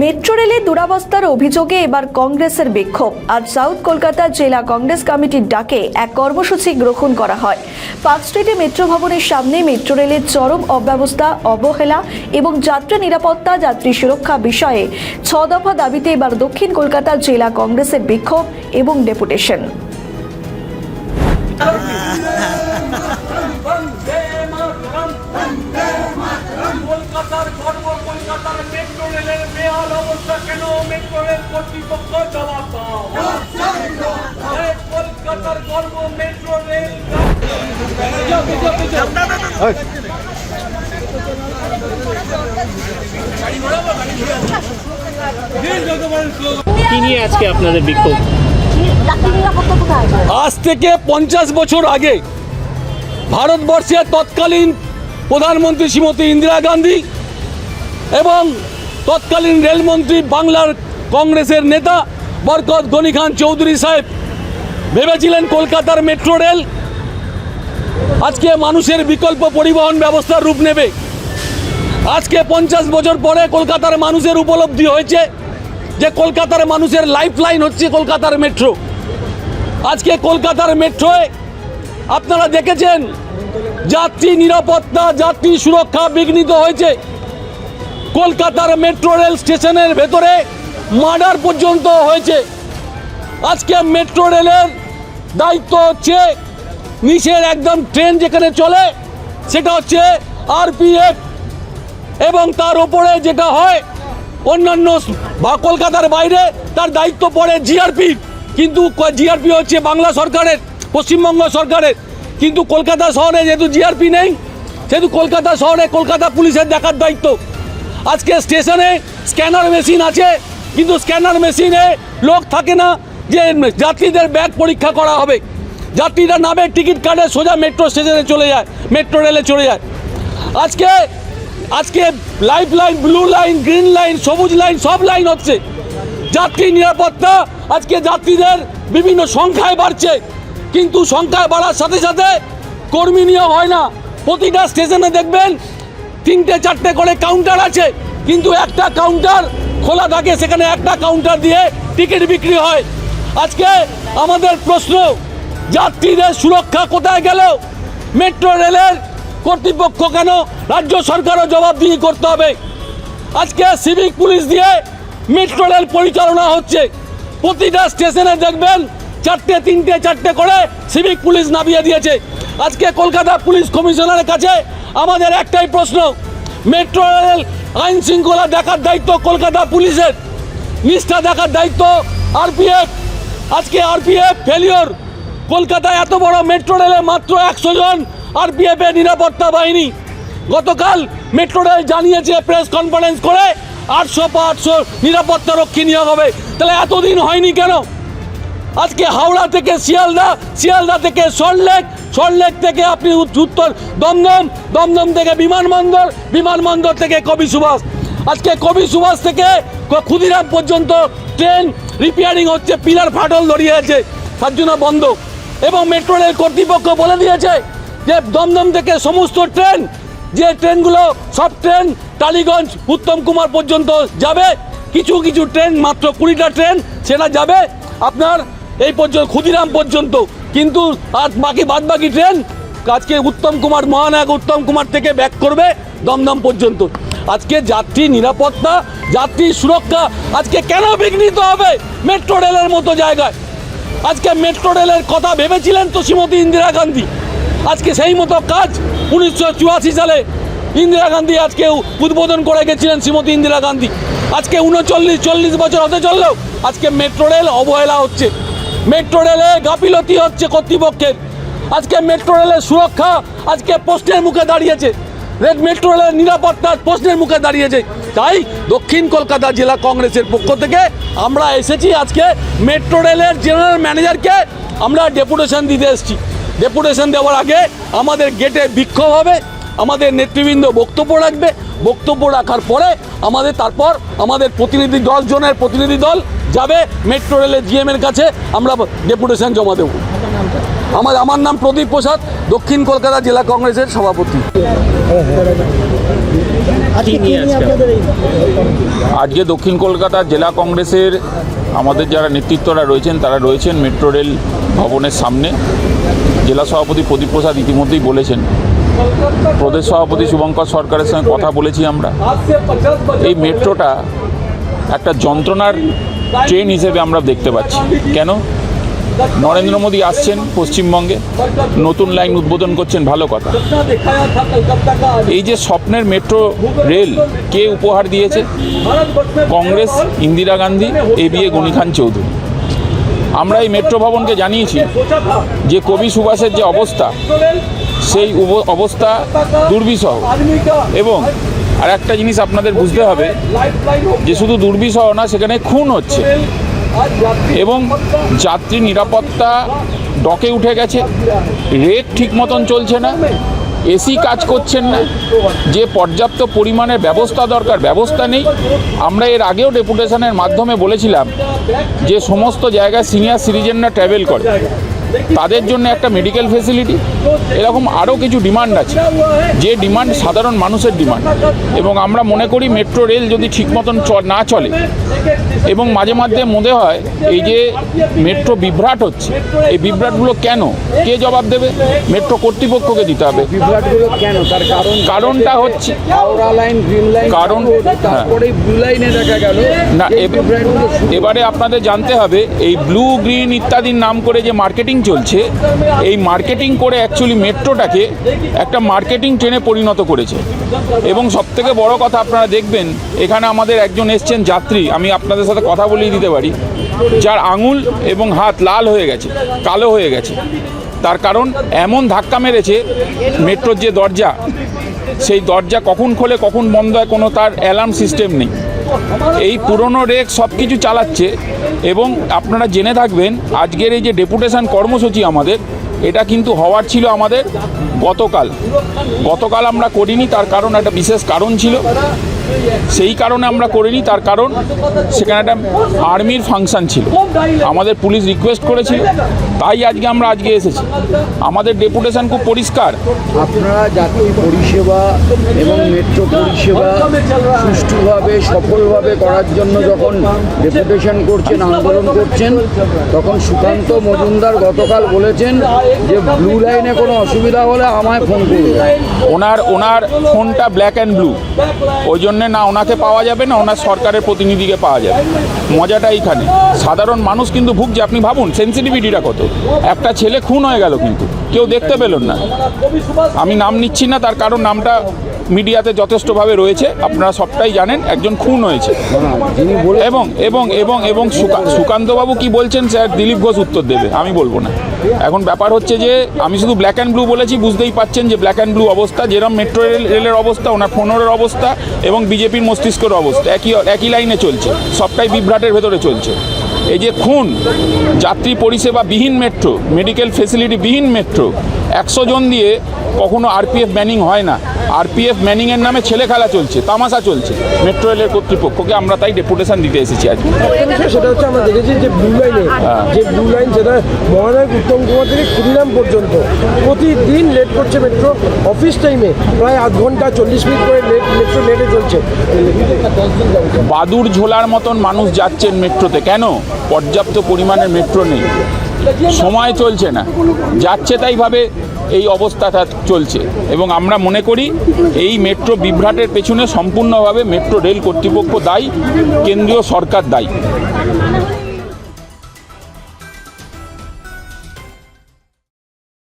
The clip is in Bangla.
মেট্রো রেলে দুরাবস্থার অভিযোগে এবার কংগ্রেসের বিক্ষোভ। আজ সাউথ কলকাতা জেলা কংগ্রেস কমিটির ডাকে এক কর্মসূচি গ্রহণ করা হয়। পার্ক স্ট্রিটে মেট্রো ভবনের সামনে মেট্রো রেলের চরম অব্যবস্থা, অবহেলা এবং যাত্রী নিরাপত্তা, যাত্রী সুরক্ষা বিষয়ে ছ দফা দাবিতে এবার দক্ষিণ কলকাতা জেলা কংগ্রেসের বিক্ষোভ এবং ডেপুটেশন। কলকাতার কলকাতার রেলের বেহাল অবস্থা কেন? মেট্রো রেল কর্তৃপক্ষ জবাব দাও। কলকাতার গর্ব মেট্রো রেল নিয়ে আজকে আপনাদের বিক্ষোভ? আজ থেকে পঞ্চাশ বছর আগে ভারতবর্ষের তৎকালীন প্রধানমন্ত্রী শ্রীমতী ইন্দিরা গান্ধী এবং তৎকালীন রেলমন্ত্রী বাংলার কংগ্রেসের নেতা বরকত গনি খান চৌধুরী সাহেব। ভেবেছিলেন কলকাতার মেট্রো রেল আজকে মানুষের বিকল্প পরিবহন ব্যবস্থার রূপ নেবে। আজকে পঞ্চাশ বছর পরে কলকাতার মানুষের উপলব্ধি হয়েছে যে কলকাতার মানুষের লাইফ লাইন হচ্ছে কলকাতার মেট্রো। আজকে কলকাতার মেট্রোয় আপনারা দেখেছেন, যাত্রী নিরাপত্তা, যাত্রী সুরক্ষা বিঘ্নিত হয়েছে। কলকাতার মেট্রো রেল স্টেশনের ভেতরে মার্ডার পর্যন্ত হয়েছে। আজকে মেট্রো রেলের দায়িত্ব হচ্ছে নিচের একদম ট্রেন যেখানে চলে, সেটা হচ্ছে আরপিএফ এবং তার ওপরে যেটা হয়, অন্যান্য বা কলকাতার বাইরে তার দায়িত্ব পড়ে জিআরপি কিন্তু জিআরপি হচ্ছে বাংলা সরকারের, পশ্চিমবঙ্গ সরকারের। কিন্তু কলকাতা শহরে যেহেতু জিআরপি নেই, সেহেতু কলকাতা শহরে কলকাতা পুলিশের দেখার দায়িত্ব। আজকে স্টেশনে স্ক্যানার মেশিন আছে, কিন্তু স্ক্যানার মেশিনে লোক থাকে না যে যাত্রীদের ব্যাগ পরীক্ষা করা হবে। যাত্রীরা নামে টিকিট কাটে, সোজা মেট্রো স্টেশনে চলে যায়, মেট্রো রেলে চলে যায়। আজকে আজকে life line, blue line, green line, সবুজ লাইন, সব লাইন হচ্ছে। যাত্রী নিরাপত্তা, আজকে যাত্রীদের বিভিন্ন সংখ্যায় বাড়ছে, কিন্তু সংখ্যায় বাড়ার সাথে সাথে কর্মী নিয়োগ হয় না। প্রতিটা স্টেশনে দেখবেন তিনটে, চারটে করে কাউন্টার আছে। কিন্তু একটা কাউন্টার খোলা থাকে, সেখানে একটা কাউন্টার দিয়ে টিকিট বিক্রি হয়। আজকে আমাদের প্রশ্ন, যাত্রীদের সুরক্ষা কোথায় গেল? মেট্রো রেলের কর্তৃপক্ষ কেন রাজ্য সরকারও জবাবদিহি করতে হবে? আজকে সিভিক পুলিশ দিয়ে মেট্রো রেল পরিচালনা হচ্ছে। প্রতিটা স্টেশনে দেখবেন, চারটে, তিনটে, চারটে করে সিভিক পুলিশ নামিয়ে দিয়েছে। আজকে কলকাতা পুলিশ কমিশনারের কাছে আমাদের একটাই প্রশ্ন, মেট্রো রেল আইন শৃঙ্খলা দেখার দায়িত্ব কলকাতা পুলিশের। নিষ্ঠা দেখার দায়িত্ব আরপিএফ। আজকে আরপিএফ ফেলিওর কলকাতায় এত বড় মেট্রো রেলে মাত্র একশো জন আরপিএফ এর নিরাপত্তা বাহিনী। গতকাল মেট্রো রেল জানিয়েছে প্রেস কনফারেন্স করে, আটশো আটশো নিরাপত্তা রক্ষী নিয়োগ হবে। তাহলে এতদিন হয়নি কেন? আজকে হাওড়া থেকে শিয়ালদা শিয়ালদা থেকে সল্টলেক সল্টলেক থেকে আপনি উত্তর দমদম দমদম থেকে বিমানবন্দর বিমানবন্দর থেকে কবি সুভাষ। আজকে কবি সুভাষ থেকে ক্ষুদিরাম পর্যন্ত ট্রেন রিপেয়ারিং হচ্ছে, পিলার ফাটল ধরিয়ে আছে, তার জন্য বন্ধ। এবং মেট্রো রেল কর্তৃপক্ষ বলে দিয়েছে যে দমদম থেকে সমস্ত ট্রেন, যে ট্রেনগুলো, সব ট্রেন টালিগঞ্জ, উত্তম কুমার পর্যন্ত যাবে। কিছু কিছু ট্রেন, মাত্র কুড়িটা ট্রেন, সেটা যাবে। আপনার এই পর্যন্ত, ক্ষুদিরাম পর্যন্ত। কিন্তু আর বাকি বাদ বাকি ট্রেন আজকে উত্তম কুমার, মহানায়ক উত্তম কুমার থেকে ব্যাক করবে দমদম পর্যন্ত। আজকে যাত্রী নিরাপত্তা, যাত্রী সুরক্ষা, আজকে কেন বিঘ্নিত হবে মেট্রো রেলের মতো জায়গায়? আজকে মেট্রো রেলের কথা ভেবেছিলেন তো শ্রীমতী ইন্দিরা গান্ধী। আজকে সেই মতো কাজ উনিশশো সালে ইন্দিরা গান্ধী আজকে উদ্বোধন করে গেছিলেন শ্রীমতী ইন্দিরা গান্ধী। আজকে উনচল্লিশ, চল্লিশ বছর হতে চললেও আজকে মেট্রো রেল অবহেলা হচ্ছে। মেট্রো রেলে গাফিলতি হচ্ছে কর্তৃপক্ষের। আজকে মেট্রো রেলের সুরক্ষা আজকে প্রশ্নের মুখে দাঁড়িয়েছে। রেড মেট্রো রেলের নিরাপত্তা প্রশ্নের মুখে দাঁড়িয়েছে। তাই দক্ষিণ কলকাতা জেলা কংগ্রেসের পক্ষ থেকে আমরা এসেছি আজকে মেট্রো রেলের জেনারেল ম্যানেজারকে আমরা ডেপুটেশন দিতে এসেছি। ডেপুটেশন দেওয়ার আগে আমাদের গেটে বিক্ষোভ হবে। আমাদের নেতৃবৃন্দ বক্তব্য রাখবে। বক্তব্য রাখার পরে আমাদের তারপর আমাদের প্রতিনিধি দশ জনের প্রতিনিধি দল যাবে মেট্রো রেলের জিএমের কাছে। আমরা ডেপুটেশন জমা দেবো। আমার আমার নাম প্রদীপ প্রসাদ দক্ষিণ কলকাতা জেলা কংগ্রেসের সভাপতি। আজকে দক্ষিণ কলকাতা জেলা কংগ্রেসের আমাদের যারা নেতৃত্বরা রয়েছেন তারা রয়েছেন মেট্রো রেল ভবনের সামনে। জেলা সভাপতি প্রদীপ প্রসাদ ইতিমধ্যেই বলেছেন প্রদেশ সভাপতি শুভঙ্কর সরকারের সঙ্গে কথা বলেছি আমরা। এই মেট্রোটা একটা যন্ত্রণার ট্রেন হিসেবে আমরা দেখতে পাচ্ছি। কেন? নরেন্দ্র মোদী আসছেন পশ্চিমবঙ্গে, নতুন লাইন উদ্বোধন করছেন, ভালো কথা। এই যে স্বপ্নের মেট্রো রেল, কে উপহার দিয়েছে? Congress, Indira Gandhi, A B A Gani Chowdhury. আমরা এই মেট্রো ভবনকে জানিয়েছি যে কবি সুভাষের যে অবস্থা সেই অবস্থা দুর্বিষহ। এবং আর একটা জিনিস আপনাদের বুঝতে হবে, যে শুধু দুর্বিষহ না, সেখানে খুন হচ্ছে। এবং যাত্রী নিরাপত্তা ডকে উঠে গেছে। রেট ঠিক মতন চলছে না, এসি কাজ করছেন না, যে পর্যাপ্ত পরিমাণের ব্যবস্থা দরকার, ব্যবস্থা নেই। আমরা এর আগেও ডেপুটেশনের মাধ্যমে বলেছিলাম যে সমস্ত জায়গায় সিনিয়র সিটিজেনরা ট্রাভেল করে। তাদের জন্য একটা মেডিকেল ফেসিলিটি এরকম আরও কিছু ডিমান্ড আছে। যে ডিমান্ড সাধারণ মানুষের ডিমান্ড এবং আমরা মনে করি মেট্রো রেল যদি ঠিক মতন না চলে এবং মাঝে মাঝে মনে হয় এই যে মেট্রো বিভ্রাট হচ্ছে এই বিভ্রাটগুলো কেন? কে জবাব দেবে? মেট্রো কর্তৃপক্ষকে দিতে হবে। বিভ্রাটগুলো কেন? তার কারণ কারণটা হচ্ছে হাওড়া লাইন গ্রিন লাইন কারণ- তারপরে ব্লু লাইনে দেখা গেল না এবারে আপনাদের জানতে হবে এই ব্লু গ্রিন ইত্যাদির নাম করে যে মার্কেটিং চলছে, এই মার্কেটিং করে অ্যাকচুয়ালি মেট্রোটাকে একটা মার্কেটিং ট্রেনে পরিণত করেছে। এবং সবথেকে বড় কথা আপনারা দেখবেন, এখানে আমাদের একজন এসছেন যাত্রী, আমি আপনাদের সাথে কথা বলিয়ে দিতে পারি, যার আঙুল এবং হাত লাল হয়ে গেছে, কালো হয়ে গেছে। তার কারণ, এমন ধাক্কা মেরেছে মেট্রোর যে দরজা, সেই দরজা কখন খোলে, কখন বন্ধ হয় কোনো তার অ্যালার্ম সিস্টেম নেই। এই পুরনো রেক সব কিছু চালাচ্ছে এবং আপনারা জেনে থাকবেন, আজকের এই যে ডেপুটেশন কর্মসূচি আমাদের, এটা কিন্তু হওয়ার ছিল আমাদের গতকাল। গতকাল আমরা করিনি, তার কারণ একটা বিশেষ কারণ ছিল। সেই কারণে আমরা করিনি তার কারণ সেখানে একটা আর্মির ফাংশান ছিল। আমাদের পুলিশ রিকোয়েস্ট করেছিল তাই আজকে আমরা আজকে এসেছি। আমাদের ডেপুটেশন খুব পরিষ্কার। আপনারা যাত্রী পরিষেবা এবং মেট্রো পরিষেবা সুষ্ঠুভাবে সফলভাবে করার জন্য যখন ডেপুটেশন করছেন আন্দোলন করছেন তখন সুকান্ত মজুমদার গতকাল বলেছেন যে ব্লু লাইনে কোনো অসুবিধা হলে আমায় ফোন করবে ওনার ওনার ফোনটা ব্ল্যাক অ্যান্ড ব্লু ওই জন্যে না ওনাকে পাওয়া যাবে, না ওনার সরকারের প্রতিনিধিকে পাওয়া যাবে। মজাটা এইখানে। সাধারণ মানুষ কিন্তু ভুগছে। আপনি ভাবুন সেন্সিটিভিটিটা কত? একটা ছেলে খুন হয়ে গেল কিন্তু। কেউ দেখতে পেলেন না। আমি নাম নিচ্ছি না, তার কারণ নামটা মিডিয়াতে যথেষ্টভাবে রয়েছে, আপনারা সবটাই জানেন, একজন খুন হয়েছে। এবং এবং এবং এবং সুকা- সুকান্তবাবু কি বলছেন, স্যার? দিলীপ ঘোষ উত্তর দেবে, আমি বলব না। এখন ব্যাপার হচ্ছে যে, আমি শুধু ব্ল্যাক অ্যান্ড ব্লু বলেছি, বুঝতেই পাচ্ছেন যে ব্ল্যাক অ্যান্ড ব্লু অবস্থা যেরকম মেট্রো রেল রেলের অবস্থা, ওনার ফোনের অবস্থা, এবং বিজেপির মস্তিষ্কের অবস্থা, একই একই লাইনে চলছে, সবটাই বিভ্রাটের ভেতরে চলছে। এই যে খুন যাত্রী পরিষেবা বিহীন মেট্রো মেডিকেল ফেসিলিটি বিহীন মেট্রো একশো জন দিয়ে কখনো আরপিএফ ম্যানিং হয় না। আরপিএফ ম্যানিংয়ের নামে ছেলে খেলা চলছে তামাশা চলছে মেট্রো রেলের কর্তৃপক্ষকে আমরা তাই ডেপুটেশন দিতে এসেছি আজকে। সেটা হচ্ছে আমরা দেখেছি যে ব্লু লাইনে যে ব্লু লাইন যেটা মহানায়ক উত্তম কুমার থেকে কুড়িগ্রাম পর্যন্ত। প্রতিদিন লেট করছে মেট্রো অফিস টাইমে প্রায় আধ ঘণ্টা চল্লিশ মিনিট করে লেট মেট্রো লেটে চলছে। বাদুর ঝোলার মতন মানুষ যাচ্ছেন মেট্রোতে কেন? পর্যাপ্ত পরিমাণের মেট্রো নেই। সময় চলছে না। যাচ্ছে তাইভাবে এই অবস্থাটা চলছে। এবং আমরা মনে করি এই মেট্রো বিভ্রাটের পেছনে সম্পূর্ণভাবে মেট্রো রেল কর্তৃপক্ষ দায়ী, কেন্দ্রীয় সরকার দায়ী।